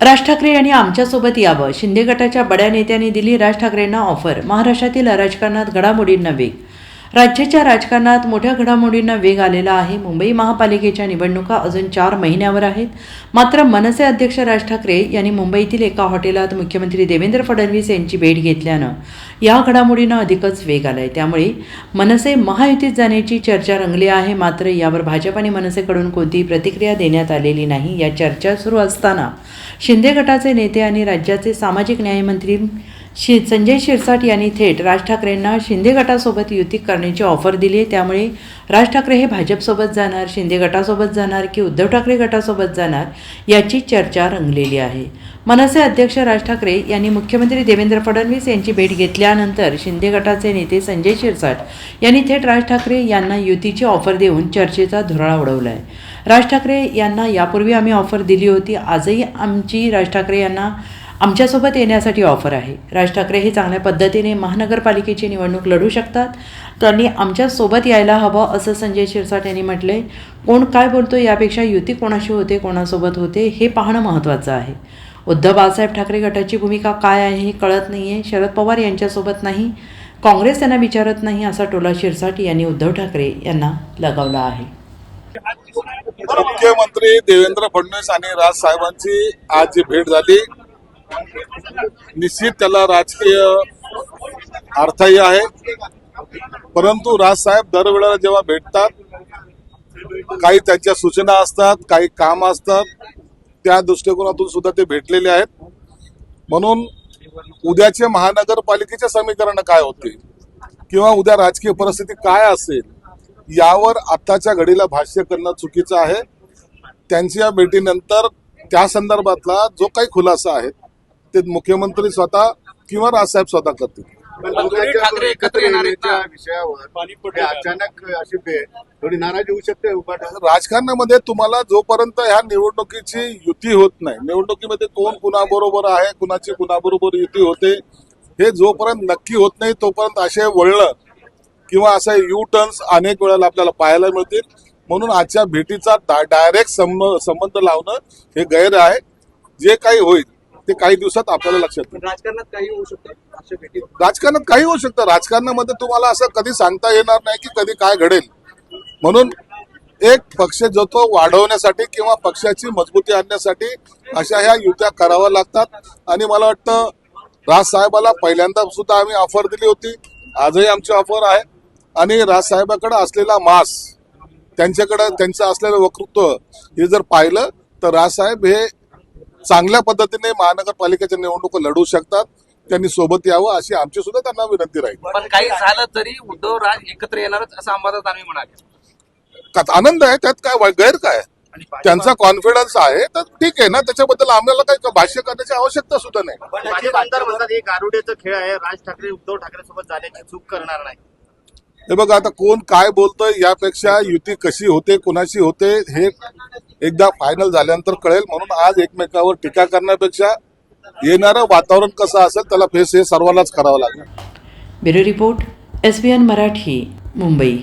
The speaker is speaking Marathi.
राज ठाकरे यांनी आमच्यासोबत यावं. शिंदे गटाच्या बड्या नेत्यांनी दिली राज ठाकरेंना ऑफर. महाराष्ट्रातील राजकारणात घडामोडींना वेग. राज्याच्या राजकारणात मोठ्या घडामोडींना वेग आलेला आहे. मुंबई महापालिकेच्या निवडणुका अजून चार महिन्यावर आहेत. मात्र मनसे अध्यक्ष राज ठाकरे यांनी मुंबईतील एका हॉटेलात मुख्यमंत्री देवेंद्र फडणवीस यांची भेट घेतल्यानं या घडामोडींना अधिकच वेग आलाय. त्यामुळे मनसे महायुतीत जाण्याची चर्चा रंगली आहे. मात्र यावर भाजप आणि मनसेकडून कोणतीही प्रतिक्रिया देण्यात आलेली नाही. या चर्चा सुरू असताना शिंदे गटाचे नेते आणि राज्याचे सामाजिक न्यायमंत्री शि संजय शिरसाट यांनी थेट राज ठाकरेंना शिंदे गटासोबत युती करण्याची ऑफर दिली. आहे त्यामुळे राज ठाकरे हे भाजपसोबत जाणार शिंदे गटासोबत जाणार की उद्धव ठाकरे गटासोबत जाणार याची चर्चा रंगलेली आहे. मनसे अध्यक्ष राज ठाकरे यांनी मुख्यमंत्री देवेंद्र फडणवीस यांची भेट घेतल्यानंतर शिंदे गटाचे नेते संजय शिरसाट यांनी थेट राज ठाकरे यांना युतीची ऑफर देऊन चर्चेचा धुराळा उडवला आहे राज ठाकरे यांना यापूर्वी आम्ही ऑफर दिली होती. आजही आमची राज ठाकरे यांना आमच्यासोबत येण्यासाठी ऑफर आहे. राज ठाकरे हे चांगल्या पद्धतीने महानगरपालिकेची निवडणूक लढू शकतात. त्यांनी आमच्यासोबत यायला हवं असं संजय शिरसाट यांनी म्हटले कोण काय बोलतो यापेक्षा युती कोणाशी होते कोणासोबत होते हे पाहणं महत्त्वाचं आहे. उद्धव बाळासाहेब ठाकरे गटाची भूमिका काय आहे हे कळत नाही आहे शरद पवार यांच्यासोबत नाही. काँग्रेस त्यांना विचारत नाही असा टोला शिरसाट यांनी उद्धव ठाकरे यांना लगावला आहे. मुख्यमंत्री देवेंद्र फडणवीस आणि राज साहेबांची आज जी भेट झाली. निश्चित त्याला राजकीय अर्थही आहे. परंतु राज साहेब दरवेळेला जेव्हा भेटतात काही त्यांच्या सूचना असतात काही काम असतात त्या दृष्टिकोनातून सुद्धा ते भेटलेले आहेत. म्हणून उद्याचे महानगरपालिकेचे समीकरण काय होते किंवा उद्या राजकीय परिस्थिती काय असेल? यावर आत्ताच्या घडीला भाष्य करणं चुकीचं आहे. त्यांच्या भेटीनंतर त्या संदर्भातला जो काही खुलासा आहे ते मुख्यमंत्री स्वतः किंवा राजसाहेब स्वतः करतील. ठाकरे एकत्र विषयावर हे अचानक अशी भेट थोडी नाराजी होऊ शकते राजकारणामध्ये तुम्हाला जोपर्यंत ह्या निवडणुकीची युती होत नाही निवडणुकीमध्ये कोण कुणाबरोबर आहे कुणाची कुणाबरोबर युती होते हे जोपर्यंत नक्की होत नाही तोपर्यंत असे वळणं किंवा असे यू टर्न्स अनेक वेळेला आपल्याला पाहायला मिळतील. म्हणून आजच्या भेटीचा डायरेक्ट संबंध लावणं हे गैर आहे. जे काही होईल ते काही दिवसात आपल्याला लक्षात येईल. राजकारणात काही होऊ शकतं? राजकारणात काही होऊ शकतं. राजकारणामध्ये तुम्हाला असं कधी सांगता येणार नाही की कधी काय घडेल. म्हणून एक पक्ष जो तो वाढवण्यासाठी किंवा पक्षाची मजबूती आणण्यासाठी अशा ह्या युत्या कराव्या लागतात. आणि मला वाटतं राज साहेबाला पहिल्यांदा सुद्धा आम्ही ऑफर दिली होती. आजही आमची ऑफर आहे. आणि राज साहेबाकडे असलेला मास त्यांच्याकडे त्यांचं असलेलं वक्तृत्व हे जर पाहिलं तर राजसाहेब हे चांगल्या पद्धतीने महानगरपालिकेच्या निवडणुका लढू शकतात. त्यांनी सोबत यावं अशी आमची सुद्धा त्यांना विनंती राहील. पण काही झालं तरी उद्धव राज एकत्र येणारच असं अंबादास दानवे म्हणाले. आनंद आहे त्यात काय गैर काय? त्यांचा कॉन्फिडन्स आहे तर ठीक आहे ना त्याच्याबद्दल आम्हाला काही भाष्य करण्याची आवश्यकता सुद्धा नाही. माझे आमदार म्हणतात हे गारुडेचा खेळ आहे. राज ठाकरे उद्धव ठाकरे सोबत जाण्याची चूक करणार नाही. हे बघा आता कोण काय बोलतोय यापेक्षा युती कशी होते कुणाशी होते हे एकदा फायनल झाल्यानंतर कळेल. म्हणून आज एकमेकावर टीका करण्यापेक्षा येणारं वातावरण कसं असेल त्याला फेस हे सर्वांनाच करावं लागेल. Bureau report S B N Marathi Mumbai.